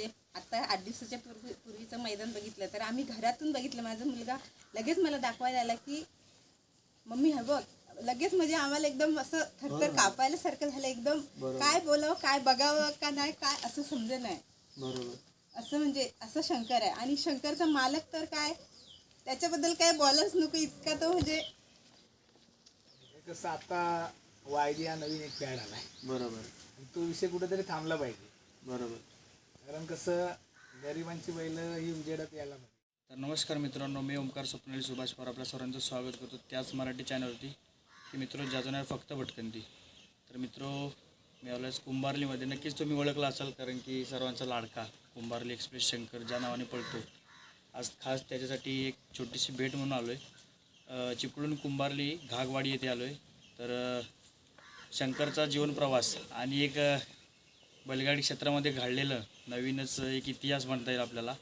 म्हणजे आता आठ दिवसाच्या पूर्वी पूर्वीचं मैदान बघितलं तर आम्ही घरातून बघितलं. माझा मुलगा लगेच मला दाखवायला आला की मम्मी हा बघ. लगेच म्हणजे आम्हाला एकदम असं थरथर कापायला सारखं झालं. एकदम काय बोलावं काय बघावं का नाही काय असं समजे नाही. बरोबर. असं म्हणजे असं शंकर आहे. आणि शंकरचा मालक तर काय? त्याच्याबद्दल काय बोलायच नको. इतका तो म्हणजे कसं आता वायदी हा नवीन एक फॅड आलाय. बरोबर. तो विषय कुठेतरी थांबला पाहिजे. बरोबर. कारण कसं गरिबांची बैल ही उजेडात यायला पाहिजे तर नमस्कार मित्रांनो मी ओमकार स्वप्नील सुभाष पवार. आपल्या सर्वांचं स्वागत करतो त्याच मराठी चॅनलवरती की मित्र ज्याचं फक्त भटकंती. तर मित्र मी आलो कुंभारलीमध्ये. नक्कीच तुम्ही ओळखला असाल कारण की सर्वांचा लाडका कुंभारली एक्सप्रेस शंकर ज्या नावाने पळतो. आज खास त्याच्यासाठी एक छोटीशी भेट म्हणून आलो आहे चिपळूण कुंभारली घागवाडी येथे आलो आहे तर शंकरचा जीवनप्रवास आणि एक बैलगाडी क्षेत्रामध्ये घडलेलं नवीनच एक इतिहास म्हणता येईल आपल्याला.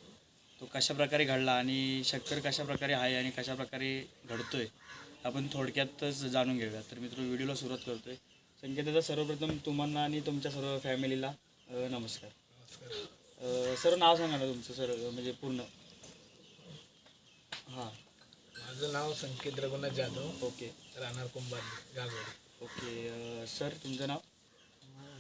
तो कशा प्रकारे घडला आणि शंकर कशा प्रकारे आहे आणि कशा प्रकारे घडतोय आपण थोडक्यातच जाणून घेऊया. तर मित्र व्हिडिओला सुरुवात करतोय. संकेताचा सर्वप्रथम तुम्हाला आणि तुमच्या सर्व फॅमिलीला नमस्कार. अ, सर नाव सांगा ना तुमचं सर म्हणजे पूर्ण. हां. माझं नाव संकेत रघुनाथ जाधव. ओके. राहणार गागवाडी ओके सर तुमचं नाव?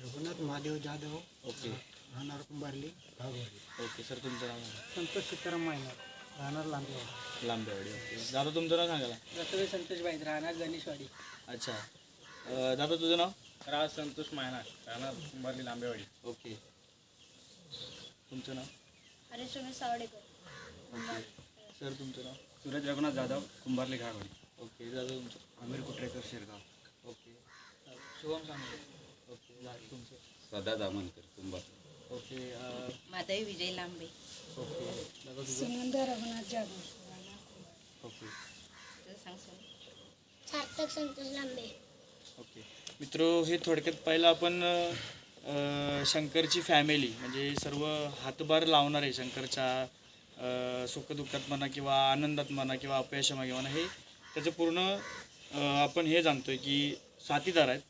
रघुनाथ महादेव जाधव ओके. राहणार कुंभारली भागवडी. ओके सर तुमचं नाव संतोष सीताराम मायनर राहणार लांबेवाडी. लांबेवाडी ओके. दादा तुमचं नाव सांगा. रतवे संतोष बाईत राहणार गणेशवाडी. अच्छा. अ, दादा तुझं नाव? राज संतोष मायना राहणार कुंभारली लांबेवाडी. ओके. तुमचं नाव? हरेश रमेश सावडेकर. ओके. सर तुमचं नाव? सूरज रघुनाथ जाधव कुंभारली घागवाडी ओके दादा तुमचं? आमिर कुटरेकर शेरगाव. ओके. शुभम सांगा. ओके तुमचं. सदा दामनकर कुंभार ओके माधवी विजय लांबे. ओके. दादा तुझं? सुनंदा रघुनाथ जाधव. ओके. तुझं सांग सोनू. सार्थक संतोष लांबे. ओके. मित्र हे थोडक्यात पहिलं आपण अ, शंकरची फॅमिली म्हणजे सर्व हातभार लावणार आहे शंकरच्या अ, सुखदुःखात म्हणा किंवा आनंदात म्हणा किंवा अपयशामागे म्हणा हे त्याचं पूर्ण अ, आपण हे जाणतोय की साथीदार आहेत.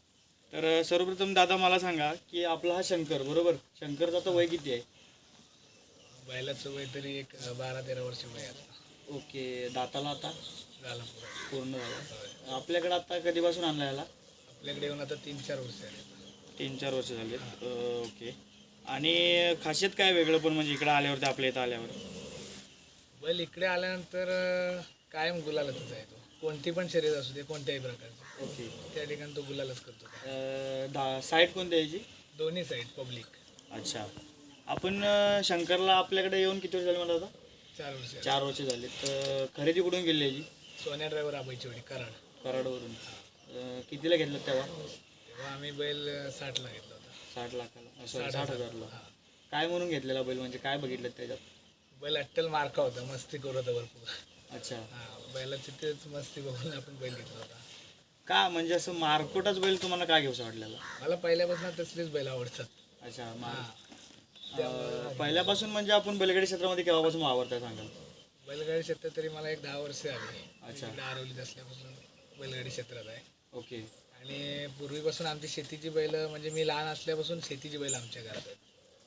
तर सर्वप्रथम दादा मला सांगा की आपला हा शंकर बरोबर? शंकरचा आता वय किती आहे? बैलाचं वय तरी एक बारा तेरा वर्ष वय आता. ओके दाताला आता? झाला पुरा पूर्ण झाला. आपल्याकडे आता कधीपासून आणला याला? आपल्याकडे येऊन आता तीन चार वर्ष आले तीन चार वर्ष झालेत अ, ओके. आणि खासियत काय वेगळं पण म्हणजे इकडे आल्यावरती आपल्या इथं आल्यावर? बैल इकडे आल्यानंतर अं, कायम गुलालातच आहे तो. कोणती पण शर्यत असू दे कोणत्याही प्रकारची. ओके. त्या ठिकाणी तो गुलालच करतो दा साईड कोणती यायची दोन्ही साईड पब्लिक अच्छा. आपण अ, शंकरला आपल्याकडे येऊन किती वर्ष झाले मला आता चार वर्ष. चार वर्ष झाले. तर खरेदी कुठून गेली याची? सोन्या ड्रायव्हर आबाईची वडी कराड. कराडवरून. अ, कितीला घेतलं तेव्हा? तेव्हा आम्ही बैल अं, साठला घेतला होता. साठ लाखाला. सॉरी साठ हजारला. काय म्हणून घेतलेला बैल? म्हणजे काय बघितलं त्याच्यात? बैल अट्टल मार्का होता मस्ती करत होता भरपूर. अच्छा. हा बैलाची तेच मस्ती बघून आपण बैल घेतला होता. का? म्हणजे असं मारकोटाच बैल तुम्हाला काय घेऊसा वाटलेला? मला पहिल्यापासून तसलेच बैल आवडतात. अच्छा अ, पहिल्यापासून म्हणजे आपण बैलगाडी क्षेत्रामध्ये केव्हापासून वावरताय सांगाल? बैलगाडी क्षेत्रात तरी मला एक दहा वर्ष आली अच्छा. इकडे आरवलीत असल्यापासून बैलगाडी क्षेत्रात आहे. ओके. आणि पूर्वीपासून आमची शेतीची बैल म्हणजे मी लहान असल्यापासून शेतीची बैल आमच्या घरात आहेत.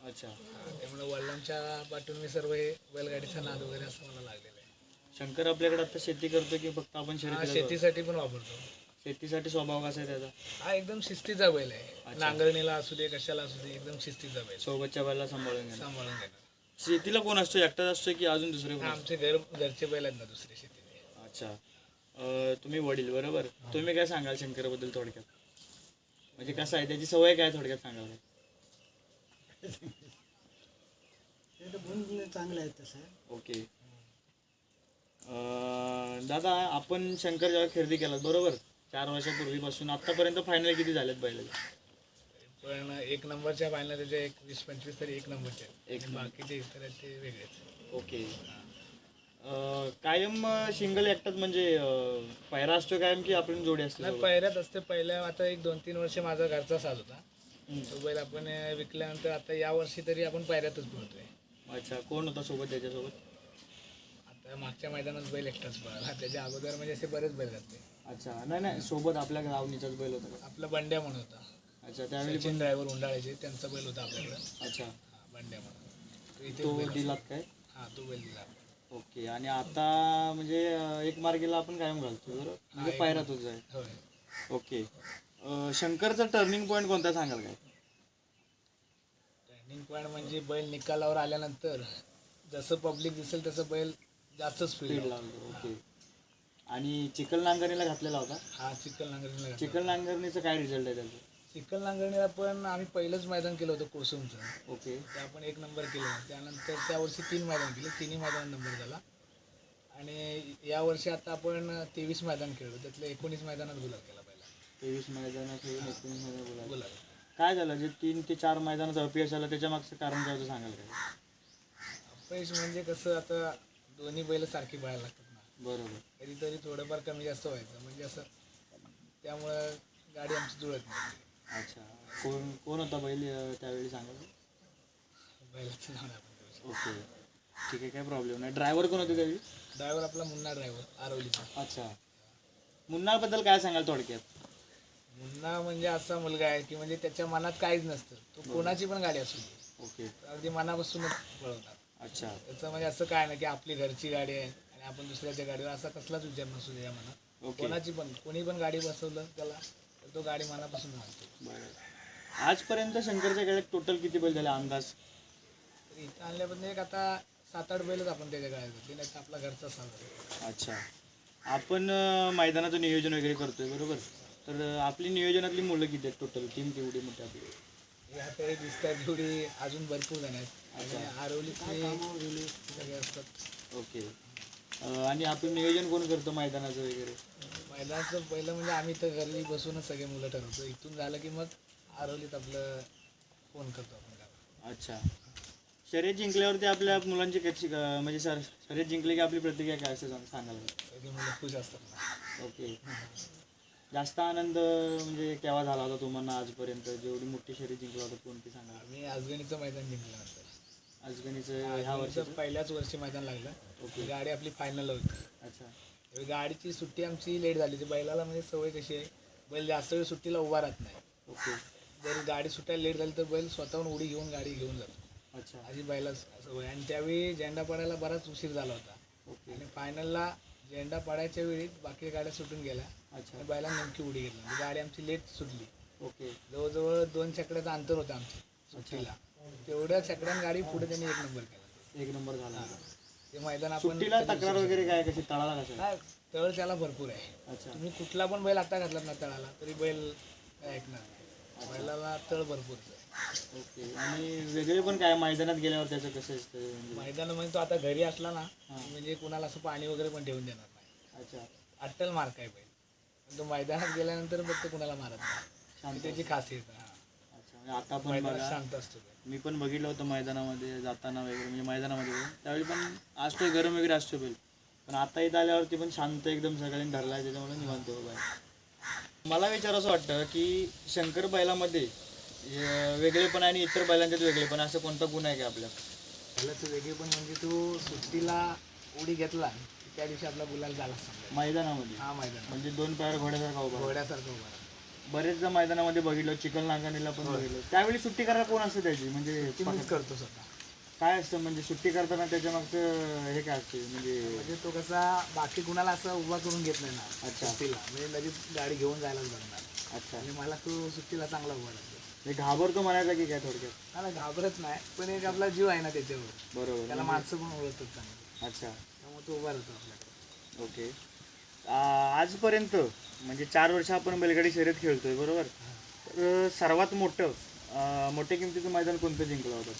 अच्छा. हा, त्यामुळे वडिलांच्या पाठून मी सर्व हे बैलगाडीचा नाद वगैरे असं मला लागलेलं आहे. शंकर आपल्याकडे आता शेती करतो की फक्त आपण हा शेतीसाठी पण वापरतो. शेतीसाठी स्वभाव कसा आहे त्याचा? हा एकदम शिस्तीचा बैल आहे. नांगरणीला असू दे कशाला असू दे एकदम शिस्तीचा बैल सोबतच्या बैला सांभाळून घेणं. सांभाळून घेणार शेतीला कोण असतो? एकटाच असतो की अजून दुसरे कोण हा, आमचे घर घरचे बैल आहेत ना दुसरे शेतीचे अच्छा. अं, तुम्ही वडील बरोबर? तुम्ही काय सांगाल शंकरबद्दल थोडक्यात? म्हणजे कसं आहे? त्याची सवय काय थोडक्यात सांगाल? ते तर गुण चांगलं आहे तसं. ओके. अं, दादा आपण शंकर जेव्हा खरेदी केलात बरोबर? चार वर्षापूर्वीपासून आतापर्यंत फायनल किती झालेत बैलाचे पण एक नंबरच्या फायनल त्याचे एक वीस पंचवीस तरी एक नंबरचे आहेत. एक बाकीचे इतर आहेत ते वेगळेच ओके. अं, कायम सिंगल एकटाच म्हणजे अं, पायरा असतो कायम की आपण जोडी असते नाही सोबत? पहिल्यात असते. पहिल्या आता एक दोन तीन वर्ष माझा घरचा साज होता. हम्म. तो बैल आपण अं, विकल्यानंतर आता या वर्षी तरी आपण पायऱ्यातच बोलतोय अच्छा कोण होता सोबत त्याच्यासोबत? आता मागच्या मैदानात बैल एकटाच पळाला. त्याच्या अगोदर म्हणजे असे बरेच बैल जाते अच्छा नाही नाही सोबत आपल्या गावनीचाच बैल होता का? आपला बंड्या म्हणून होता. अच्छा त्यावेळी सचिन ड्रायव्हर उंडाळायचे त्यांचा बैल होता आपल्याकडं. अच्छा. हा, बंड्या म्हणून. इथे तो दिलात काय? हा तो बैल दिला. ओके आणि आता म्हणजे अं, एक मार्गेला आपण कायम घालतो बरोबर? म्हणजे पायरा तुझा आहे होय. ओके. अं, शंकरचा टर्निंग पॉईंट कोणता सांगाल काय? टर्निंग पॉईंट म्हणजे बैल निकालावर आल्यानंतर जसं पब्लिक दिसेल तसं बैल जास्त स्पीड स्पीड लावतो ओके. आणि चिकल नांगरणीला घातलेला होता? हा चिकन नांगरणीला घातला. चिकल नांगरणीचा काय रिझल्ट आहे त्याचा? चिकन नांगरणीला पण आम्ही पहिलंच मैदान केलं होतं कोसुमचं. ओके. ते आपण एक नंबर केलं. त्यानंतर त्या वर्षी तीन मैदान केले. तिन्ही मैदान नंबर झाला. आणि या वर्षी आता आपण तेवीस मैदान खेळलो. त्यातलं एकोणीस मैदानात गुलाल केला पहिला. तेवीस मैदानात हे एकोणीस मैदान बोला गुलाल. काय झालं? जे तीन ते चार मैदानात अपयश आलं त्याच्या मागचं कारण काय होतं सांगाल काय अपयश म्हणजे कसं आता दोन्ही बैल सारखी पळायला लागतात. बरोबर. कधीतरी थोडंफार कमी जास्त व्हायचं. म्हणजे असं त्यामुळं गाडी आमची जुळत नाही. अच्छा. कोण कोण होता बैल अं, त्यावेळी सांगाल बैलाचं नाव नाही आपण देऊ शकत. ओके. ठीक आहे काय प्रॉब्लेम नाही. ड्रायव्हर कोण होते त्यावेळी? ड्रायव्हर आपला मुन्ना ड्रायव्हर आरवलीचा. अच्छा. मुन्नाळबद्दल काय सांगाल थोडक्यात? मुन्ना म्हणजे असा मुलगा आहे की म्हणजे त्याच्या मनात काहीच नसतं. तो कोणाची पण गाडी असू दे. ओके. अगदी मनापासूनच पळवणार. अच्छा. त्याचं म्हणजे असं काय नाही की आपली घरची गाडी आहे. आणि आपण दुसऱ्याच्या गाडीवर असा कसलाच विचार नसू दे या मनात ओके. कोणाची पण कोणी पण गाडी बसवलं त्याला तर तो गाडी मनापासून बरं. आजपर्यंत शंकरच्या गाड्यात टोटल किती बैल झाले अंदाज? तर इथं आणल्यापासून एक आता सात आठ बैलच आपण त्याच्या गाड्यात घेतली नाही तर आपला घरचा साधा अच्छा. आपण अं, मैदानाचं नियोजन वगैरे करतोय बरोबर? तर अं, आपली नियोजनातली मुलं किती आहेत टोटल टीम केवढी मोठी आपली? याकडे दिसतात जेवढी अजून भरपूर जण आहेत. आणि आरवलीतले सगळे असतात. ओके. अं, आणि आपण नियोजन कोण करतो मैदानाचं वगैरे? मैदानाचं पहिलं म्हणजे आम्ही तर घरी बसूनच सगळे मुलं ठरवतो. इथून झालं की मग आरवलीत आपलं फोन करतो आपण गावाला. अच्छा. शर्यत जिंकल्यावरती आपल्या मुलांची कशी म्हणजे सर शर्यत जिंकली की आपली प्रतिक्रिया काय असं सांग- सांगाल? का? सगळे मुलं खुश असतात ओके. जास्त आनंद म्हणजे केव्हा झाला होता तुम्हाला आजपर्यंत? जेवढी मोठी शर्यत जिंकला होता कोणती सांगाल? आम्ही आजगणीचं मैदान जिंकलं आजगणीचं ह्या वर्षी आजगणीचं पहिल्याच वर्षी मैदान लागलं. ती गाडी आपली फायनल होती अच्छा. त्यावेळी गाडीची सुट्टी आमची लेट झाली. बैलाला म्हणजे सवय कशी आहे बैल जास्त वेळ सुट्टीला उभा राहत नाही. ओके. जर गाडी सुटायला लेट झाली तर बैल स्वतःहून उडी घेऊन गाडी घेऊन जातो. अच्छा. अशी बैला सवय. आणि त्यावेळी झेंडा पडायला बराच उशीर झाला होता. ओके. आणि फायनलला झेंडा पडायच्या वेळी बाकी गाड्या सुटून गेल्या. अच्छा. आणि बैला नेमकी उडी घेतली. म्हणजे गाडी आमची लेट सुटली. ओके. जवळजवळ दोन चकड्याचं अंतर होतं आमचं सुट्टीला. तेवढ्या चकड्यान गाडी पुढे त्यांनी एक नंबर केला. एक नंबर झाला. ते मैदान आपण सुट्टीला तक्रार वगैरे काय कशी तळाला कसं तळ त्याला भरपूर आहे. अच्छा. तुम्ही कुठला पण बैल आता घातलात ना तळाला तरी बैल काय ऐकणार. नाही. बैलाला तळ भरपूर आहे. ओके. आणि वेगळे पण काय मैदानात गेल्यावर त्याचं कसं असतं? म्हणजे मैदानामध्ये तो आता घरी असला ना म्हणजे कुणाला असं पाणी वगैरे पण ठेवून देणार नाही. अच्छा. अट्टल मार्क आहे बैल. पण तो मैदानात गेल्यानंतर फक्त कुणाला मारत नाही. शांत ही त्याची खासियत आहे, हा. अच्छा. म्हणजे आता पण मैदानात बघा. शांत असतो. मी पण बघितलं होतं मैदानामध्ये जाताना वगैरे म्हणजे मैदानामध्ये. त्यावेळी पण असतो गरम वगैरे असतो बैल. पण आता इथं आल्यावरती पण शांत एकदम सगळ्यांनी धरला आहे त्याच्यामुळे निवांत आहे मला विचार असं वाटतं की शंकर बैलामध्ये वेगळेपण आणि इतर बैलांच्यात वेगळेपण असं कोणता गुण आहे का आपल्या बैलाचं वेगळे पण म्हणजे तो सुट्टीला उडी घेतला त्या दिवशी आपला गुलाल झाला मैदानामध्ये? हा मैदान म्हणजे दोन पायावर घोड्यासारखा उभा. घोड्यासारखं उभा. बरेचदा मैदानामध्ये बघितलं चिकन नांगणीला पण बघितलं. त्यावेळी सुट्टी करायला कोण असतं त्याची? म्हणजे ती मीच करतो स्वतः. काय असतं? म्हणजे सुट्टी करताना त्याच्या मागचं हे काय असते? म्हणजे म्हणजे तो कसा बाकी कुणाला असं उभा करून घेत नाही ना अच्छा. सुट्टीला. म्हणजे लगेच गाडी घेऊन जायलाच बघणार अच्छा. आणि मला तो सुट्टीला चांगला उभा राहतो. हे घाबरतो म्हणायचा की काय थोडक्यात? मला घाबरत नाही पण एक आपला जीव आहे ना त्याच्यावर. बरोबर. त्याला माणसं पण ओळखतात चांगली. अच्छा. त्यामुळे तो उभा राहतो आपल्याकडे. ओके. आ- आजपर्यंत म्हणजे चार वर्ष आपण बैलगाडी शर्यत खेळतोय बरोबर? तर सर्वात मोठं अ, मोठ्या किमतीचं मैदान कोणतं जिंकलं होतं?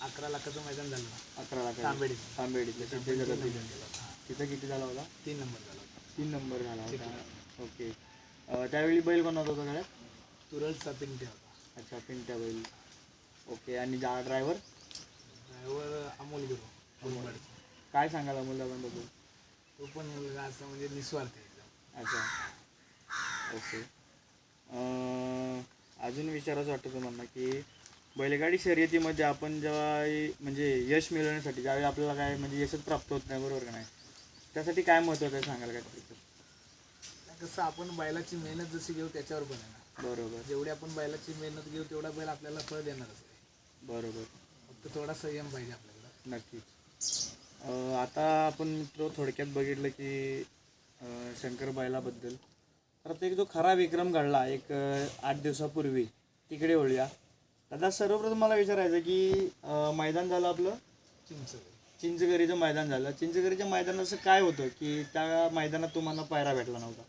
अकरा लाखाचं मैदान झालं. ना अकरा लाख तांबेडी. तांबेडीतलं मैदान होतं. हा. तिथं किती झाला होता? तीन नंबर झाला होता. तीन नंबर झाला होता. ओके. अ, त्यावेळी बैल कोण होता गळ्यात? तुरळचा पिंटे होता. अच्छा पिंट्या बैल. ओके आणि जा ड्रायव्हर? ड्रायव्हर अमोल गुरु. काय सांगाल अमोल दादांबद्दल तो पण मुलगा असा म्हणजे निस्वार्थ अच्छा. ओके. अजून विचारायचं वाटतं तुम्हाला की बैलगाडी शर्यतीमध्ये आपण जेव्हा म्हणजे यश मिळवण्यासाठी ज्यावेळी आपल्याला काय म्हणजे यशच प्राप्त होत नाही बरोबर का नाही? त्यासाठी काय महत्त्वाचं आहे सांगाल काय? कसं आपण बैलाची मेहनत जशी घेऊ त्याच्यावर ना. बरोबर. जेवढी आपण बैलाची मेहनत घेऊ तेवढा बैल आपल्याला फळ देणारच आहे. बरोबर. फक्त थोडा संयम पाहिजे आपल्याला. नक्कीच. अं, आता आपण मित्र थोडक्यात बघितलं की शंकर बैलाबद्दल. तर आता एक जो खरा विक्रम घडला एक आठ दिवसापूर्वी तिकडे वळूया. दादा सर्वप्रथम मला विचारायचं की मैदान झालं आपलं? चिंच चिंचगरीचं मैदान झालं. चिंचगरीच्या मैदानात असं काय होतं की त्या मैदानात तुम्हाला पायरा भेटला नव्हता?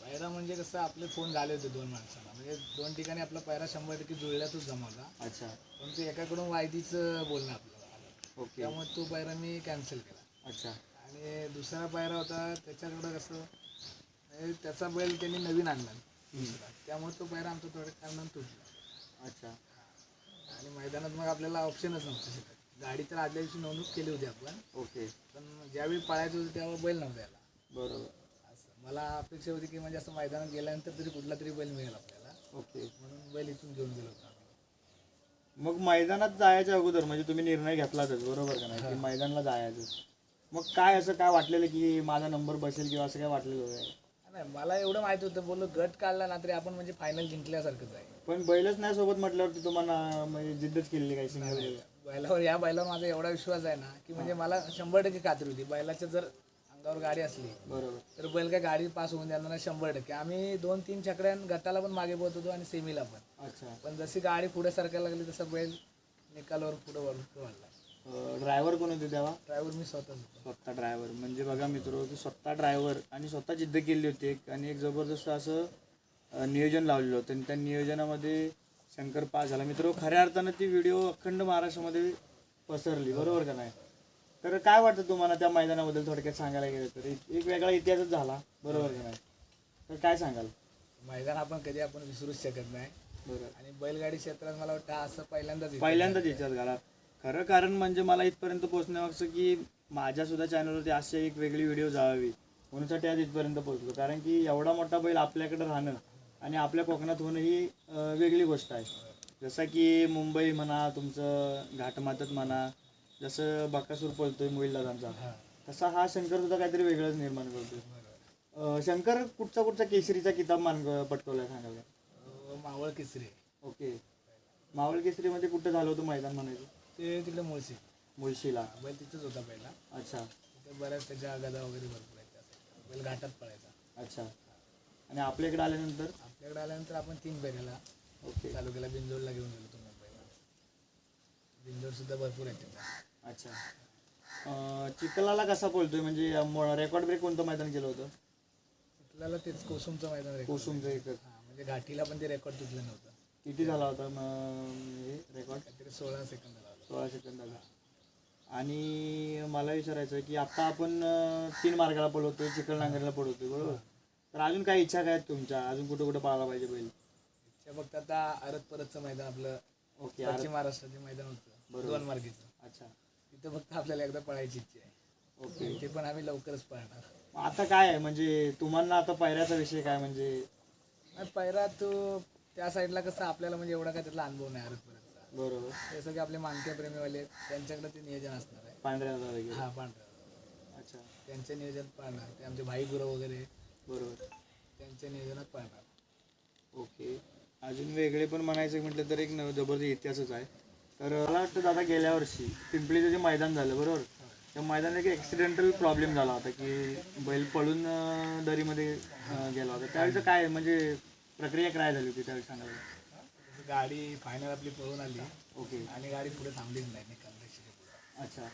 पायरा म्हणजे कसं आपले फोन झाले होते दोन माणसाला म्हणजे दोन ठिकाणी आपला पायरा शंभर टक्के जुळल्यातच जमवला. अच्छा. पण ते एकाकडून वायदीचं बोलणं आपल्याला आलं ओके. त्यामुळे तो पायरा मी कॅन्सल केला. अच्छा. आणि दुसरा पायरा होता त्याच्याकडं कसं म्हणजे त्याचा बैल त्यांनी नवीन आणला. दुसरा त्यामुळे तो पायरा आमचा थोड्या कारणानं तुटला. अच्छा. आणि मैदानात मग आपल्याला ऑप्शनच नव्हतं गाडी तर आदल्या दिवशी नोंदणी केली होती आपण. ओके. पण ज्यावेळी पळायचं होतं त्यावेळी बैल नव्हता याला. बरोबर. असं. मला अपेक्षा होती की म्हणजे असं मैदानात गेल्यानंतर तरी कुठला तरी बैल मिळेल आपल्याला. ओके. म्हणून बैल इथून घेऊन गेलो होतो मग मैदानात जायच्या अगोदर म्हणजे तुम्ही निर्णय घेतलाच बरोबर का नाही? की मैदानाला जायचं मग काय असं काय वाटलेलं की माझा नंबर बसेल किंवा असं काय वाटलेलं होतं? नाही मला एवढं माहीत होतं. बोललो गट काढला ना तरी आपण म्हणजे फायनल जिंकल्यासारखंच आहे. पण बैलच नाही सोबत म्हटल्यावरती तुम्हाला म्हणजे जिद्दच केलेली काही सिंगल बैलावर या बैलावर माझा एवढा विश्वास आहे ना की म्हणजे मला शंभर टक्के खात्री होती. बैलाच्या जर अंगावर गाडी असली बरोबर. तर बैल काय गाडी पास होऊन देणार नाही शंभर टक्के. आम्ही दोन तीन चकड्यां गटाला पण मागे पोहत होतो आणि सेमीला पण. अच्छा. पण जशी गाडी पुढे सरकायला लागली तसं बैल निकालावर पुढे वाढला ड्रायव्हर कोण होते तेव्हा? ड्रायव्हर मी स्वतःच होतो. स्वतः ड्रायव्हर. म्हणजे बघा मित्र की स्वतः ड्रायव्हर आणि स्वतः जिद्द केली होती एक आणि एक जबरदस्त असं नियोजन लावलेलं होतं. आणि त्या नियोजनामध्ये शंकर पास झाला. मित्र खऱ्या अर्थानं ती व्हिडिओ अखंड महाराष्ट्रामध्ये पसरली. बरोबर का नाही? तर काय वाटतं तुम्हाला त्या मैदानाबद्दल थोडक्यात सांगायला गेलं तर? एक वेगळा इतिहासच झाला. बरोबर का नाही? तर काय सांगाल? मैदान आपण कधी आपण विसरूच शकत नाही. बरोबर आणि बैलगाडी क्षेत्रात मला वाटतं असं पहिल्यांदाच इतिहास पहिल्यांदाच याच्यात घाला. खरं कारण म्हणजे मला इथपर्यंत पोहोचण्यामागचं की माझ्या सुद्धा चॅनलवरती अशी एक वेगळी व्हिडिओ जावी म्हणूनसाठी आज इथपर्यंत पोहोचलो. कारण की एवढा मोठा बैल आपल्याकडे राहणं आणि आपल्या कोकणात होणं ही वेगळी गोष्ट आहे. जसं की मुंबई म्हणा तुमचं घाटमातत म्हणा जसं बकासूर पळतोय मोहिल दादांचा तसा हा शंकर सुद्धा काहीतरी वेगळंच निर्माण करतोय. अं, शंकर कुठचा कुठचा केसरीचा किताब मान पटकवलाय सांगायला? अं, मावळ किसरे. ओके. मावळ केसरीमध्ये कुठं झालं होतं मैदान म्हणायचं? ते तिकडे मुळशी. मुळशीला? बैल तिथंच होता पहिला. अच्छा. तिथे बऱ्याच त्याच्या गदा वगैरे भरपूर आहेत त्या side ला. बैल घाटात पळायचा. अच्छा. आणि आपल्याकडे आल्यानंतर? आपल्याकडे आल्यानंतर आपण तीन बैलाला ओके. चालू केला बिंजोडला घेऊन गेलो तो मुंबईला. बिंजोड सुद्धा भरपूर आहेत तिथं. अच्छा. अं, चिखलाला कसा बोलतोय म्हणजे रेकॉर्ड ब्रेक कोणतं मैदान केलं होतं? आपल्याला तेच कोसुमचं मैदान record. कोसुमचं एक हा म्हणजे घाटीला पण ते रेकॉर्ड तुटलं नव्हतं. किती झाला होता रेकॉर्ड काहीतरी सोळा सेकंद सोळा सेकंदाचा आणि मला विचारायचं आहे की आता आपण तीन मार्गाला पळवतोय चिखल नांगरला पळवतोय बरोबर? तर अजून काय इच्छा काय आहेत तुमच्या? अजून कुठं कुठं पाहायला पाहिजे बैल त्या फक्त आता अरत परतचं मैदान आपलं. ओके पश्चिम महाराष्ट्राचे मैदान होतं. दोन मार्गीचं. अच्छा. तिथं फक्त आपल्याला एकदा पळायची इच्छा आहे. ओके. ते पण आम्ही लवकरच पळणार. मग आता काय आहे? म्हणजे तुम्हाला आता पायऱ्याचा विषय काय म्हणजे? पहिला तो त्या साईडला कसं आपल्याला म्हणजे एवढा काय त्यातला अनुभव नाही अरत परतचा बरोबर. जसं की आपले मानक्या प्रेमीवाले त्यांच्याकडे ते नियोजन असणार आहे. पांढऱ्या वगैरे. हा पांढरा अच्छा. त्यांचे नियोजन पाळणार ते आमचे भाई गुरु वगैरे. बरोबर. त्यांच्या नियोजनात पाळणार ओके. अजून वेगळे पण म्हणायचं म्हटलं तर एक नव जबरदस्त इतिहासच आहे. तर मला वाटतं दादा गेल्या वर्षी पिंपळीचं जे मैदान झालं बरोबर? त्या मैदानात एक ॲक्सिडेंटल प्रॉब्लेम झाला होता की बैल पळून दरीमध्ये गेला होता. त्यावेळेचं काय म्हणजे प्रक्रिया काय झाली होती त्यावेळी सांगायला गाडी फायनल आपली पळून आली. ओके. आणि गाडी पुढे थांबलीच नाही पुढे. अच्छा.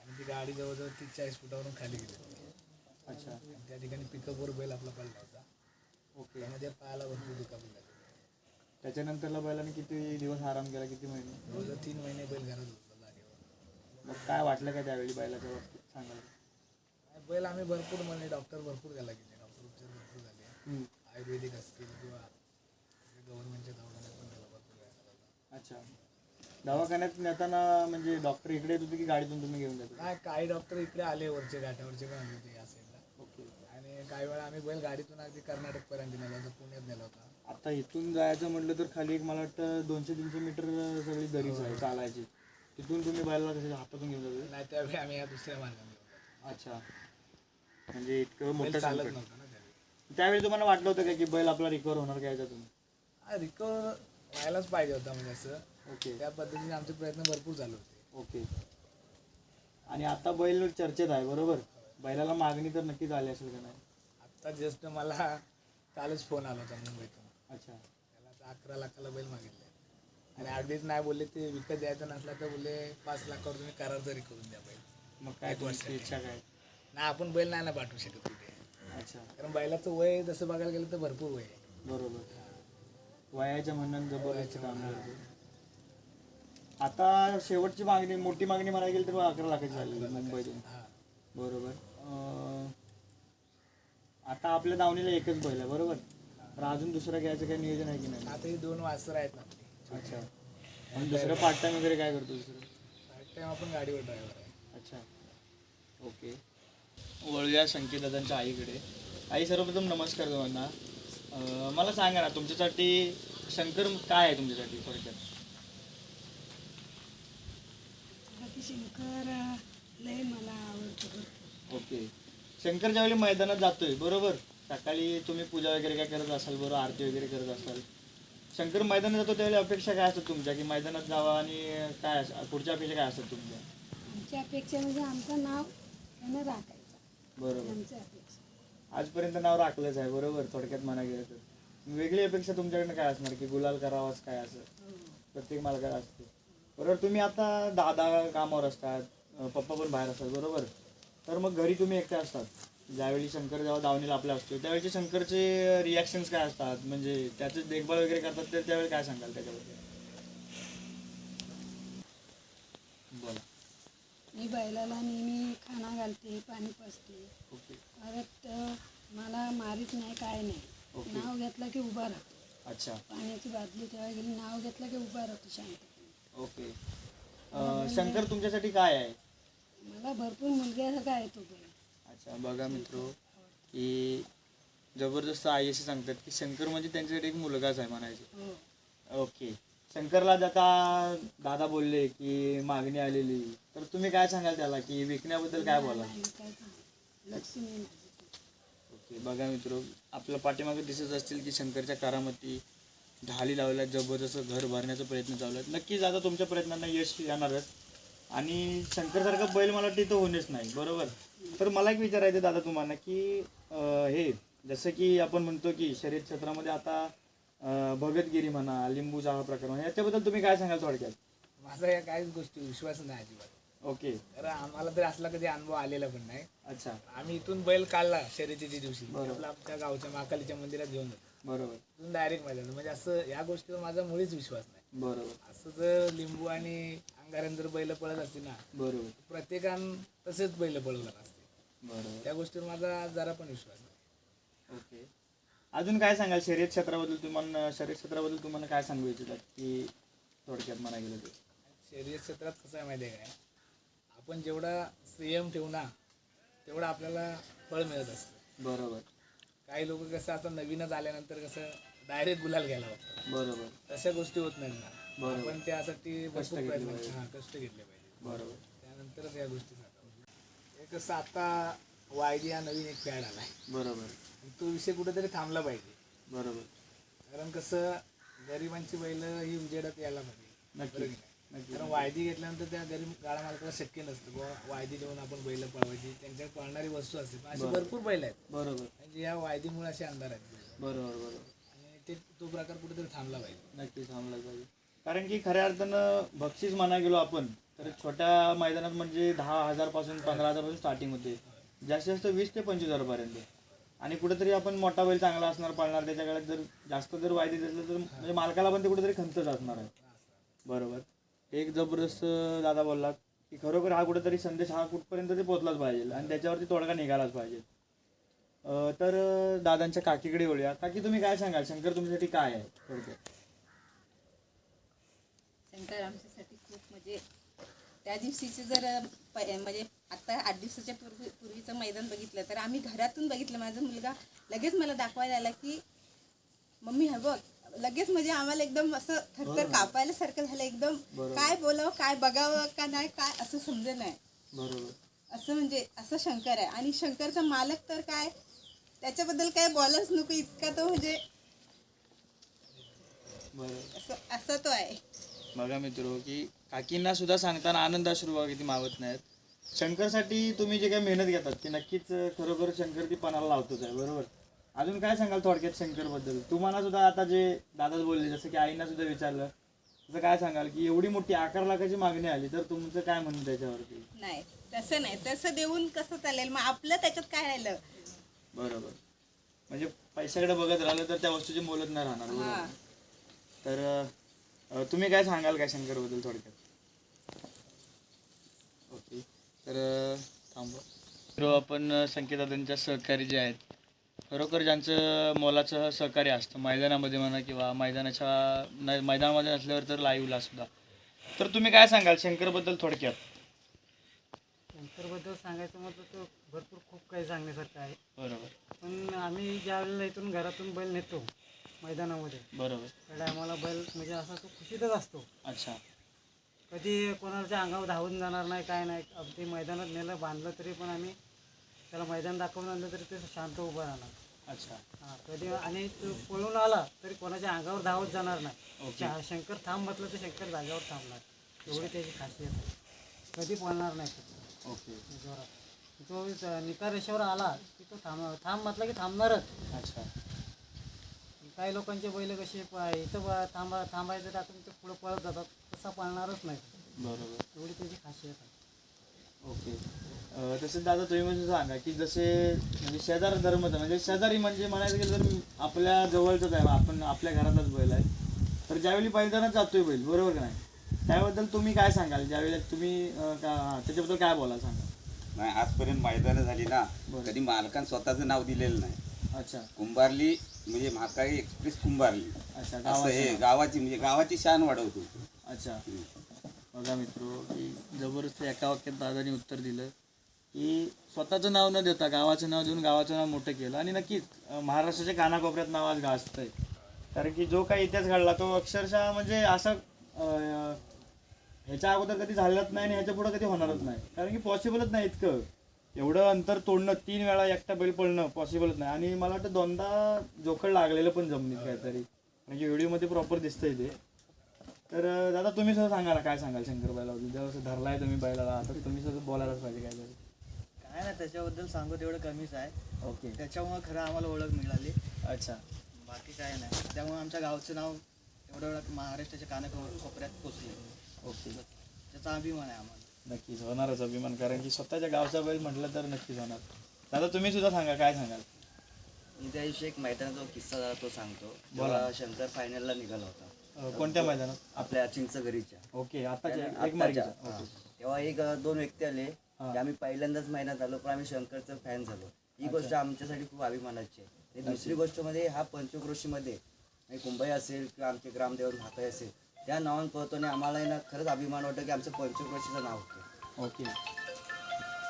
आणि ती गाडी जवळजवळ तीस चाळीस फुटावरून खाली गेली. होती अच्छा. आणि त्या ठिकाणी पिकअपवर बैल आपला पडला होता. ओके. त्यामध्ये पायाला भरपूर दुखापत झाली त्याच्यानंतरला बैलाने किती दिवस आराम केला किती महिने? जवळजवळ तीन महिने बैल घरात होता जागेवर. मग काय वाटलं का त्यावेळी बैलाच्या बाबतीत सांगायला? बैल आम्ही भरपूर म्हणजे डॉक्टर भरपूर गेला गेले. डॉक्टर उपचार भरपूर झाले. आयुर्वेदिक असतील किंवा गव्हर्नमेंटच्या दवाखान्यात पण त्याला भरपूर वेळ लागला होता. अच्छा. दवाखान्यात नेताना म्हणजे डॉक्टर इकडे येत होते की गाडीतून तुम्ही घेऊन जातो नाही काही डॉक्टर इकडे आले वरचे घाटावरचे पण आले होते या साईडला ओके. आणि काही वेळा आम्ही बैल गाडीतून अगदी कर्नाटकपर्यंत नेला होता पुण्यात नेला होता. आता इथून जायचं म्हटलं तर खाली एक मला वाटतं दोनशे तीनशे मीटर सगळी दरीच आहे चालायची. तिथून तुम्ही बैलाला कसे हातातून घेऊन जातो? नाही त्यावेळी आम्ही या दुसऱ्या मार्गाने. अच्छा. म्हणजे इतकं बैल मोठं चालत संकट. नव्हता ना त्यावेळी. त्यावेळी तुम्हाला वाटलं होतं का की बैल आपला रिकवर होणार का याच्यातून? हा रिकवर व्हायलाच पाहिजे होता म्हणजे असं. ओके. त्या पद्धतीने आमचे प्रयत्न भरपूर चालू होते. ओके. आणि आता बैल चर्चेत आहे बरोबर? बैलाला मागणी तर नक्कीच आली असेल का नाही? आत्ता जस्ट मला कालच फोन आला होता मुंबईतून. अच्छा. त्याला आता अकरा लाखाला बैल मागितले. आणि अगदीच नाही बोलले ते विकत द्यायचं नसला तर बोलले पाच लाखावर तुम्ही करार तरी करून द्या बैल. मग काय तुमची इच्छा काय? नाही आपण बैल नाही ना पाठवू शकत कुठे अच्छा. कारण बैलाचं वय जसं बघायला गेलं तर भरपूर वय आहे. बरोबर. वयाच्या म्हणून जबरदस्त काम करतो आता शेवटची मागणी मोठी मागणी म्हणायला गेली तर अकरा लाखाची झाली मुंबईतून. हा बरोबर आता आपल्या दावणीला एकच बैल आहे बरोबर? तर अजून दुसरं घ्यायचं काही नियोजन आहे की नाही? आता ही दोन वाजता आहेत ना अच्छा. आणि दुसरं पार्ट टाइम वगैरे काय करतो दुसरं? Part time आपण गाडीवर ड्रायव्हर आहे. अच्छा. ओके. वळूया संकेतदादांच्या आईकडे. आई सर्वप्रथम नमस्कार तुम्हाला. अं, मला सांगा ना तुमच्यासाठी शंकर काय आहे तुमच्यासाठी थोडक्यात? शंकर लय मला आवडतो ओके. शंकर ज्यावेळी मैदानात जातोय बरोबर? सकाळी तुम्ही पूजा वगैरे काय करत असाल बरोबर? आरती वगैरे करत असाल. शंकर मैदानात जातो त्यावेळी अपेक्षा काय असतात तुमच्या? की मैदानात जावा आणि काय अस- पुढच्या अपेक्षा काय असतात तुमच्या? आमची अपेक्षा म्हणजे आमचं नाव त्यानं राखायचं. बरोबर. आमची अपेक्षा. आजपर्यंत नाव राखलंच आहे बरोबर? थोडक्यात म्हणा गेलं तर वेगळी अपेक्षा तुमच्याकडनं काय असणार की गुलाल करावाच काय असं? प्रत्येक मालकाला असते. बरोबर तुम्ही आता दादा कामावर असतात पप्पा पण बाहेर असतात बरोबर? तर मग घरी तुम्ही एकटे असतात. ज्यावेळी शंकर जेव्हा दावणीला आपल्या असतो त्यावेळी शंकरचे रिॲक्शन्स काय असतात? म्हणजे त्याची देखभाल वगैरे करतात तर त्यावेळी काय सांगाल त्याच्याबद्दल? बोला. मी बैलाला नेहमी खाना घालते पाणी पाजते ओके. परत मला मारीत नाही काय नाही. ओके. नाव घेतलं की उभा राहतो. अच्छा. पाण्याची बादली तेव्हा गेली नाव घेतलं की उभा राहतो शांत. ओके. अं, शंकर तुमच्यासाठी काय आहे? मला भरपूर मुलग्यासारखा आहे तो बैल अच्छा बघा मित्र की जबरदस्त आई असे सांगतात की शंकर म्हणजे त्यांच्यासाठी एक मुलगाच आहे म्हणायचे. हो. ओके. शंकरला आता दादा बोलले की मागणी आलेली तर तुम्ही काय सांगाल त्याला की विकण्याबद्दल काय बोला काय सांगू. लक्ष्मी बघा मित्र आपल्या पाठीमागे दिसत असतील की शंकरच्या कारामती ढाली लावल्या जबरदस्त घर भरण्याचा प्रयत्न चालू आहे नक्कीच आता तुमच्या प्रयत्नांना यश येणारच. आणि शंकरसारखा बैल मला तिथं होणेच नाही बरोबर? तर मला एक विचारायचं दादा तुम्हाला की हे जसं की आपण म्हणतो की शर्यत क्षेत्रामध्ये आता भगतगिरी म्हणा लिंबूचा हा प्रकार म्हणा याच्याबद्दल तुम्ही काय सांगाल थोडक्यात? माझा या काहीच गोष्टी विश्वास नाही अजिबात. ओके. कारण आम्हाला तर असला कधी अनुभव आलेला पण नाही. अच्छा. आम्ही इथून बैल काढला शर्यतीच्या दिवशी. बरोबर. आपला आमच्या गावच्या महाकालीच्या मंदिरात घेऊन जातो. बरोबर. डायरेक्ट मैदान म्हणजे असं या गोष्टीवर माझा मुळीच विश्वास नाही. बरोबर. असं जर लिंबू आणि अंगाऱ्यान जर बैल पळत असते ना बरोबर. प्रत्येकान तसेच बैल पळवणार असते. बरोबर. त्या गोष्टीवर माझा जरा पण विश्वास नाही. ओके. अजून काय सांगाल? शर्यत क्षेत्राबद्दल तुम्हाला शर्यत क्षेत्राबद्दल तुम्हाला काय सांगू इच्छितात की थोडक्यात म्हणा गेलं तर? शर्यत क्षेत्रात कसं आहे माहिती आहे काय? आपण जेवढा संयम ठेवू ना तेवढं आपल्याला फळ मिळत असतं. बरोबर. काही लोक कसं आता नवीनच आल्यानंतर कसं डायरेक्ट गुलाल घ्यायला बघतात बरोबर. तशा गोष्टी होत नाहीत ना. बरोबर. आपण त्यासाठी भरपूर घेतले प्रयत्न पाहिजे. हां कष्ट घेतले पाहिजे. बरोबर. त्यानंतरच या गोष्टी जातात. हे कसं आता वायदी हा नवीन एक फॅड आलाय. बरोबर. तो विषय कुठेतरी थांबला पाहिजे. बरोबर. कारण कसं गरिबांची बैल ही उजेडात यायला पाहिजे. नक्की बरोबर की नाही? नक्की कारण वायदी घेतल्यानंतर त्या गरीब गाळा मालकाला शक्य नसतं. बुवा वायदी देऊन आपण बैल पळवायची त्यांच्यात पळणारी वस्तू असते. पण अशी भरपूर बैल आहेत. बरोबर. म्हणजे या वायदीमुळे असे अंधार आहेत. बरोबर बरोबर. आणि ते तो प्रकार कुठेतरी थांबला पाहिजे. नक्कीच थांबलं पाहिजे. कारण की खऱ्या अर्थानं बक्षीस म्हणा गेलो आपण तर छोट्या मैदानात म्हणजे दहा हजारपासून पंधरा हजारपासून स्टार्टिंग होते. जास्तीत जास्त वीस ते पंचवीस हजारपर्यंत आणि कुठेतरी आपण मोठा बैल चांगला असणार पाळणार त्याच्या काळात जर जास्त जर वायदी दिलं तर म्हणजे मालकाला पण ते कुठेतरी खंतच असणार आहे. बरोबर. एक जबरदस्त दादा बोललात की खरोखर हा कुठेतरी संदेश हा कुठपर्यंत ते पोचलाच पाहिजे आणि त्याच्यावरती तोडगा निघालाच पाहिजे. तर दादांच्या काकीकडे वळूया काकी तुम्ही काय सांगाल? शंकर तुमच्यासाठी काय आहे? थोडक्यात शंकर आमच्यासाठी खूप म्हणजे त्या दिवशीचे जर प- म्हणजे आता आठ दिवसाच्या पूर्वी पूर्वीचं मैदान बघितलं तर आम्ही घरातून बघितलं. माझा मुलगा लगेच मला दाखवायला आला की मम्मी हे बघ लगेच म्हणजे आम्हाला एकदम असं थरथर कापायला सारखं झालं. एकदम काय बोलावं काय बघावं का नाही काय असं समजे नाही. बरोबर. असं म्हणजे असं शंकर आहे. आणि शंकरचा मालक तर काय त्याच्याबद्दल काय बोलायच नको. इतका तो म्हणजे बरोबर. असं असा तो आहे. बघा मित्र की काकींना सुद्धा सांगताना आनंद अश्रू बघा किती मावत नाहीत. शंकरसाठी तुम्ही जे काही मेहनत घेतात ती नक्कीच खरोखर शंकर ती पणाला लावतोच आहे. बरोबर? अजून काय सांगाल थोडक्यात शंकरबद्दल? तुम्हाला सुद्धा आता जे दादाच बोलले जसं की आईना सुद्धा विचारलं तसं काय सांगाल की एवढी मोठी अकरा लाखाची मागणी आली तर तुमचं काय म्हणणं त्याच्यावरती? नाही तसं नाही. तसं देऊन कसं चालेल? मग आपलं त्याच्यात काय राहिलं? बरोबर. म्हणजे पैशाकडे बघत राहिलं तर त्या वस्तूची मोलत नाही राहणार बरोबर. हा. तर अं, तुम्ही काय सांगाल काय शंकरबद्दल थोडक्यात? ओके. तर अं, थांबा तर आपण अं, संकेतदादांच्या सहकारी जे आहेत खरोखर ज्यांचं मोलाचं सहकार्य असतं मैदानामध्ये म्हणा किंवा मैदानाच्या न मैदानामध्ये नसल्यावर तर लाईव्हला सुद्धा. तर तुम्ही काय सांगाल शंकरबद्दल थोडक्यात? शंकरबद्दल सांगायचं म्हटलं तर भरपूर खूप काही सांगण्यासारखं आहे. बरोबर. पण आम्ही ज्या वेळेला इथून घरातून बैल नेतो मैदानामध्ये बरोबर. त्या टायमाला बैल म्हणजे असा तो खुशीतच असतो. अच्छा. कधी कोणाच्या अंगावर धावून जाणार नाही काय नाही अगदी मैदानात नेलं बांधलं तरी पण आम्ही त्याला मैदान दाखवून आणलं तरी ते शांत उभं राहणार. अच्छा. हा कधी आणि तो पळून आला तरी कोणाच्या अंगावर धावत जाणार नाही. ओके. शा- शंकर थांब म्हटलं तर शंकर जागेवर थांबणार. एवढी त्याची खासियत आहे. कधी पळणार नाही तो. ओके. जोरात. तो ज- निकार रेषेवर आला की तो थांब थांब म्हटलं की थांबणारच. अच्छा. काही लोकांचे बैल कसे प- इथं ब- थांबा थांबायचं टाकून ते पुढे पळत जातात. तसा पळणारच नाही. बरोबर. एवढी त्याची खासियत आहे. ओके. अं, तसंच दादा तुम्ही म्हणजे सांगा की जसे म्हणजे शेजार धर्मच म्हणजे शेजारी म्हणजे म्हणायचं गेलं तर आपल्या जवळचंच आहे आपण आपल्या घरातच बैल आहे. तर ज्यावेळी मैदानात जातोय बैल बरोबर का नाही? त्याबद्दल तुम्ही काय सांगाल? ज्यावेळेला तुम्ही अं, का हा, त्याच्याबद्दल काय बोला सांगा? नाही आजपर्यंत मैदानं झाली ना बरं. कधी मालकानं स्वतःचं नाव दिलेलं नाही. अच्छा. कुंभारली म्हणजे महाकाळी एक्सप्रेस कुंभारली. अच्छा असं हे. गावाची म्हणजे गावाची शान वाढवतो. अच्छा. बघा मित्र की जबरदस्त एका वाक्यात दादानी उत्तर दिलं. की स्वतःचं नाव न देता गावाचं नाव देऊन गावाचं नाव मोठं केलं. आणि नक्कीच महाराष्ट्राच्या कानाकोपऱ्यात नाव आज गाजतंय. कारण की जो काही इतिहास घडला तो अक्षरशः म्हणजे असं ह्याच्या अगोदर कधी झालंच नाही आणि ह्याच्या पुढे कधी होणारच नाही. कारण की पॉसिबलच नाही इतकं. एवढं अंतर तोडणं तीन वेळा एकटा बैल पळणं पॉसिबलच नाही. आणि मला वाटतं दोनदा जोखड लागलेलं पण जमिनीत काहीतरी. म्हणजे व्हिडिओमध्ये प्रॉपर दिसतंय ते. तर दादा तुम्ही सुद्धा सांगा ना काय सांगाल शंकर बैला जेव्हा धरलाय तुम्ही बैलाला तर तुम्ही सुद्धा बोलायलाच पाहिजे काहीतरी. काय ना त्याच्याबद्दल सांगू तेवढं कमीच आहे. ओके. त्याच्यामुळे खरं आम्हाला ओळख मिळाली. अच्छा. बाकी काय नाही. त्यामुळे आमच्या गावचं नाव एवढं एवढं महाराष्ट्राच्या कानाकोपऱ्यात पोचले. ओके. त्याचा अभिमान आहे आम्हाला. नक्कीच होणारच अभिमान कारण की स्वतःच्या गावचा बैल म्हटलं तर नक्कीच होणार. दादा तुम्ही सुद्धा सांगा काय सांगाल? मी त्या दिवशी एक मैदानाचा जो किस्सा झाला तो सांगतो बोला. शंकर फायनलला निघाला होता. कोणत्या मैदानात? आपल्या चिंचघरीच्या. ओके आताच्या एक हा. तेव्हा एक दोन व्यक्ती आले. की आम्ही पहिल्यांदाच महिन्यात आलो पण आम्ही शंकरचं फॅन झालो. ही गोष्ट आमच्यासाठी खूप अभिमानाची आहे. दुसरी गोष्टमध्ये हा पंचक्रोशीमध्ये आणि कुंभाई असेल किंवा आमचे ग्रामदेवत भाकाई असेल त्या नावान पळतो आणि आम्हाला ना खरंच अभिमान वाटतं की आमचं पंचक्रोशीचं नाव होतं. ओके.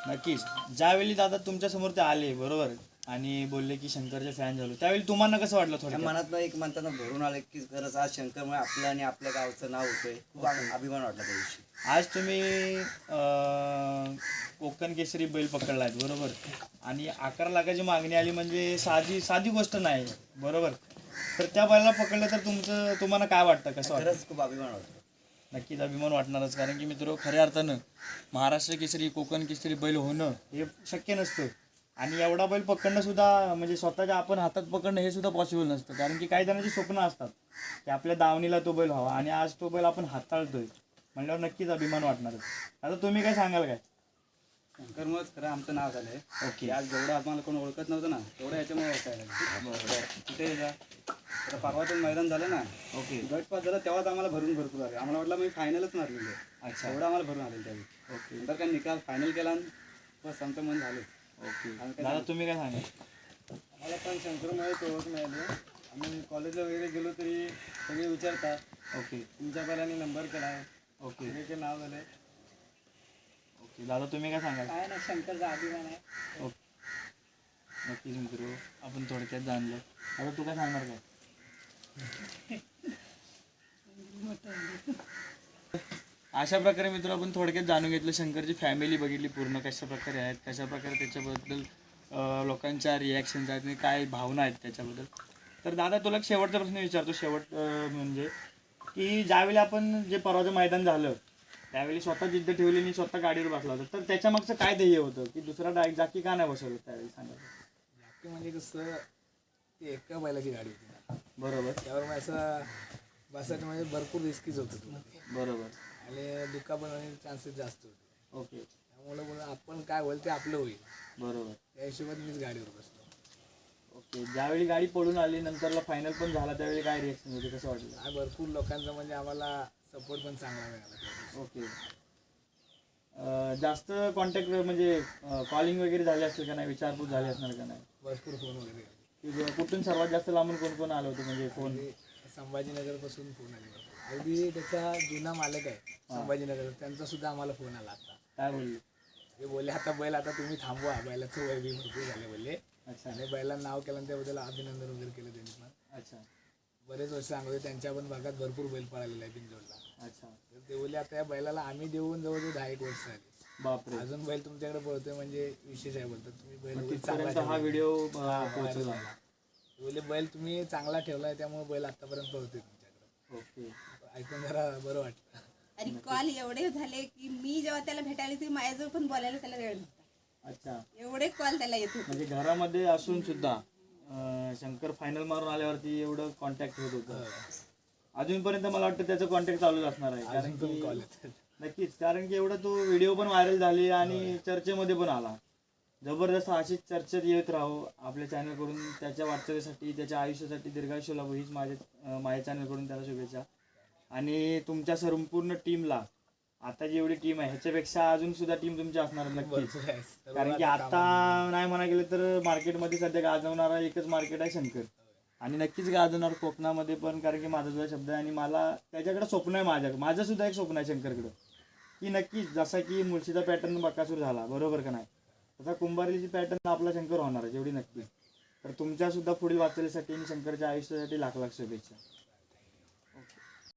नक्कीच. ज्यावेळी दादा तुमच्यासमोर ते आले बरोबर? आणि बोलले की शंकरचे फॅन झालो. त्यावेळी तुम्हाला कसं वाटलं थोडं मनातनं एक म्हणताना भरून आलं की खरंच आज शंकरमुळे आपलं आणि आपल्या गावचं नाव होतंय. खूप अभिमान वाटला त्या दिवशी आज तुम्ही अं, कोकण केसरी बैल पकडलाय बरोबर? आणि अकरा लाखाची मागणी आली म्हणजे साधी साधी गोष्ट नाही बरोबर? तर त्या बैलाला पकडलं तर तुमचं तुम्हाला काय वाटतं कसं वाटतं? खरंच खूप अभिमान वाटतो. नक्कीच अभिमान वाटणारच कारण की मित्र खऱ्या अर्थानं महाराष्ट्र केसरी कोकण केसरी बैल होणं हे शक्य नसतं. आणि एवढा बैल पकडणं सुद्धा म्हणजे स्वतःच्या आपण हातात पकडणं हे सुद्धा पॉसिबल नसतं. कारण की काही जणांची स्वप्न असतात की आपल्या दावणीला तो बैल व्हावा आणि आज तो बैल आपण हाताळतोय. म्हणल्यावर नक्कीच अभिमान वाटणारच. आता तुम्ही काय सांगाल काय? शंकरमुळेच खरं आमचं नाव झालंय. ओके. की आज जेवढं आम्हाला कोण ओळखत नव्हतं ना तेवढं याच्यामुळे ओळखायला कुठे जा? तर परवातून मैदान झालं ना. ओके. गट पास झालं तेव्हाच आम्हाला भरून भरपूर आले. आम्हाला वाटलं मी फायनलच मारलेली आहे. अच्छा. एवढं आम्हाला भरून आले त्यावेळी ओके. नंतर काय निकाल फायनल केला बस आमचं मन झालं ओके. दादा तुम्ही काय सांगाल? मला पण शंकरमुळे ओळख मिळाली आम्ही कॉलेजला वगैरे गेलो तरी सगळे विचारतात. ओके. तुमच्या पहिल्याने नंबर केला आहे. ओके. सगळे नाव झालं ओके दादा तुम्ही काय सांगाल? काय ना शंकरचा अभिमान आहे. ओके. नक्कीच मित्र आपण थोडक्यात जाणलं. आता तू काय सांगणार काय? अशा प्रकारे मित्र आपण थोडक्यात जाणून घेतलं. शंकरची फॅमिली बघितली पूर्ण कशा प्रकारे आहेत कशा प्रकारे त्याच्याबद्दल लोकांच्या रिॲक्शन्स आहेत आणि काय भावना आहेत त्याच्याबद्दल. तर दादा तुला शेवटचा प्रश्न विचारतो. शेवट म्हणजे की ज्यावेळी आपण जे परवाचं मैदान झालं त्यावेळी स्वतः जिद्द ठेवली आणि स्वतः गाडीवर बसला होता तर त्याच्या मागचं काय ध्येय होतं? की दुसरा डाय जाकी का नाही बसवलं त्यावेळी? सांगा जाकी म्हणजे कसं ती एका बैलाची गाडी होती. बरोबर. त्यावर मग असं बसायचं म्हणजे भरपूर रिस्कीच होतं. बरोबर. आणि दुःखा पण होण्याचे चान्सेस जास्त होते. ओके. त्यामुळे बोलून आपण काय होईल ते आपलं होईल. बरोबर. त्या हिशोबात मीच गाडीवर बसलो. ओके ज्यावेळी गाडी पळून आली नंतरला फायनल पण झाला त्यावेळी काय रिएक्शन होती कसं वाटलं? आणि भरपूर लोकांचा म्हणजे आम्हाला सपोर्ट पण चांगला मिळाला. ओके. जास्त कॉन्टॅक्ट म्हणजे कॉलिंग वगैरे झाले असेल का नाही? विचारपूस झाली असणार का नाही? भरपूर फोन वगैरे कुठून सर्वात जास्त लांबून कोण कोण आलं होतं? म्हणजे फोन ते संभाजीनगरपासून फोन आले अगदी त्याचा जुना मालक आहे संभाजीनगर. त्यांचा सुद्धा आम्हाला फोन आला आता. काय बोलले? ते बोलले आता बैल आता तुम्ही थांबवा. बैलाचं वय बी भरपूर झाले बोलले. अच्छा. आणि बैलांना नाव केलं आणि त्याबद्दल अभिनंदन वगैरे केलं त्यांनी पण. अच्छा. बरेच वर्ष सांगतो त्यांच्या पण भागात भरपूर बैल पळालेला आहे पिंजोडला अच्छा. तर ते बोलले आता या बैलाला आम्ही देऊन जवळजवळ दहा एक वर्ष झाली. बापरे. अजून बैल तुमच्याकडे पळतोय म्हणजे विशेष आहे बोलतात. तुम्ही बैल वगैरे चांगला हा. व्हिडिओ पोहोचला. बोलले बैल तुम्ही चांगला ठेवलाय त्यामुळे बैल आतापर्यंत पळतोय तुमच्याकडे. ओके. ऐकून जरा बरं वाटतं. आणि कॉल एवढे झाले की मी जेव्हा त्याला भेटायला ती माझ्याजवळ पण बोलायला त्याला वेळ नव्हता. अच्छा. एवढे कॉल त्याला येत होते. म्हणजे घरामध्ये असून सुद्धा अं, शंकर फायनल मारून आल्यावरती एवढं कॉन्टॅक्ट होत होतं. अजूनपर्यंत मला वाटतं त्याचं कॉन्टॅक्ट चालूच असणार आहे. कारण अजून पण की कॉल येतात. नक्कीच कारण की एवढा तो व्हिडिओ पण व्हायरल झाली आणि चर्चेमध्ये पण आला. जबरदस्त अशीच चर्चेत येत राहू आपल्या चॅनलकडून त्याच्या वाटचालीसाठी त्याच्या आयुष्यासाठी दीर्घायुष्य लाभो हीच माझ्या अं, माझ्या चॅनलकडून त्याला शुभेच्छा. आणि तुमच्या संपूर्ण टीमला आता जी एवढी टीम आहे ह्याच्यापेक्षा अजून सुद्धा टीम तुमची असणार नक्कीच. कारण की आता नाही म्हणा गेलं तर मार्केटमध्ये सध्या गाजवणारा एकच मार्केट आहे शंकर. आणि नक्कीच गाजवणार कोकणामध्ये पण कारण की माझा सुद्धा शब्द आहे आणि मला त्याच्याकडे स्वप्न आहे माझ्या माझं सुद्धा एक स्वप्न आहे शंकरकडं. की नक्कीच जसा की मुळशीचा पॅटर्न बकासूर झाला बरोबर का नाही? तसा कुंभारीची पॅटर्न आपला शंकर होणार आहे जेवढी नक्की. तर तुमच्या सुद्धा पुढील वाचण्यासाठी आणि शंकरच्या आयुष्यासाठी लाख लाख शुभेच्छा.